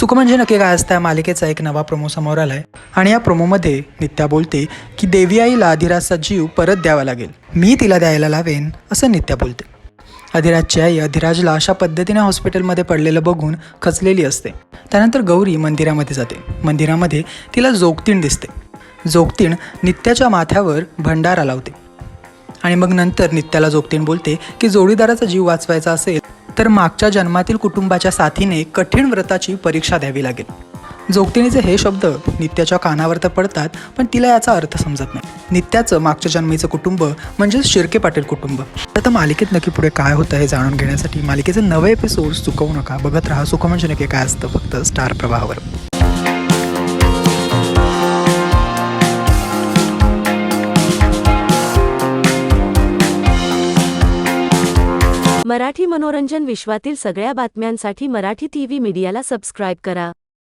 सुख म्हणजे नक्की काय असतं या मालिकेचा एक नवा प्रोमो समोर आलाय. आणि या प्रोमोमध्ये नित्या बोलते की देवी आईला अधिराजचा जीव परत द्यावा लागेल. मी तिला द्यायला लावेन असं नित्या बोलते. अधिराजची आई अधिराजला अशा पद्धतीने हॉस्पिटलमध्ये पडलेलं बघून खचलेली असते. त्यानंतर गौरी मंदिरामध्ये जाते. मंदिरामध्ये तिला जोगतीण दिसते. जोगतीण नित्याच्या माथ्यावर भंडारा लावते. आणि मग नंतर नित्याला जोगतीण बोलते की जोडीदाराचा जीव वाचवायचा असेल तर मागच्या जन्मातील कुटुंबाच्या साथीने कठीण व्रताची परीक्षा द्यावी लागेल. जोगतिणीचे हे शब्द नित्याच्या कानावर तर पडतात पण तिला याचा अर्थ समजत नाही. नित्याचं मागच्या जन्मीचं कुटुंब म्हणजेच शिर्के पाटील कुटुंब. आता मालिकेत नक्की पुढे काय होतं हे जाणून घेण्यासाठी मालिकेचे नवे एपिसोड चुकवू नका बघत राहा सुख म्हणजे नक्की काय असतं फक्त स्टार प्रवाहावर. मराठी मनोरंजन विश्वातील सगळ्या बातम्यांसाठी मराठी टीव्ही मीडियाला सबस्क्राईब करा.